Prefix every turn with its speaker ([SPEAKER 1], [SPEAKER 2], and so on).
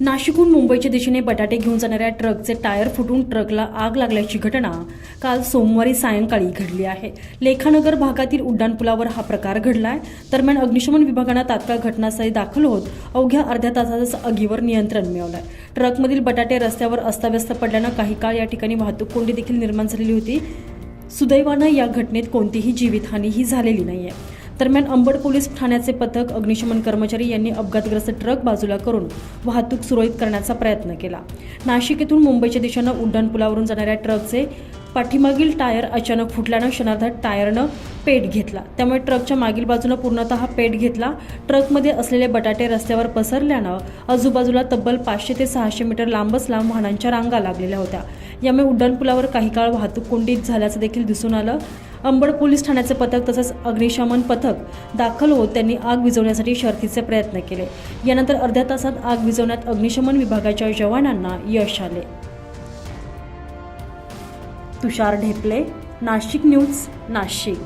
[SPEAKER 1] नाशिकहून मुंबईच्या दिशेने बटाटे घेऊन जाणाऱ्या ट्रकचे टायर फुटून ट्रकला आग लागल्याची घटना काल सोमवारी सायंकाळी घडली आहे. लेखानगर भागातील उड्डाणपुलावर हा प्रकार घडला आहे दरम्यान अग्निशमन विभागानं तात्काळ घटनास्थळी दाखल होत अवघ्या अर्ध्या तासातच आगीवर नियंत्रण मिळवलंय. ट्रकमधील बटाटे रस्त्यावर अस्ताव्यस्त पडल्यानं काही काळ या ठिकाणी वाहतूक कोंडी देखील निर्माण झालेली होती. सुदैवानं या घटनेत कोणतीही जीवितहानीही झालेली नाही आहे दरम्यान अंबड पोलीस ठाण्याचे पथक अग्निशमन कर्मचारी यांनी अपघातग्रस्त ट्रक बाजूला करून वाहतूक सुरळीत करण्याचा प्रयत्न केला. नाशिक येथून मुंबईच्या दिशेनं उड्डाणपुलावरून जाणाऱ्या ट्रकचे पाठीमागील टायर अचानक फुटल्यानं क्षणार्धात टायरनं पेट घेतला. त्यामुळे ट्रकच्या मागील बाजूनं पूर्णतः पेट घेतला. ट्रकमध्ये असलेले बटाटे रस्त्यावर पसरल्यानं आजूबाजूला तब्बल पाचशे ते सहाशे मीटर लांबच लांब वाहनांच्या रांगा लागलेल्या होत्या. यामुळे उड्डाणपुलावर काही काळ वाहतूक कोंडीत झाल्याचं देखील दिसून आलं. अंबड पोलीस ठाण्याचे पथक तसंच अग्निशमन पथक दाखल होत त्यांनी आग विझवण्यासाठी शर्थीचे प्रयत्न केले. यानंतर अर्ध्या तासात आग विझवण्यात अग्निशमन विभागाच्या जवानांना यश आले. तुषार ढेपले नाशिक न्यूज नाशिक.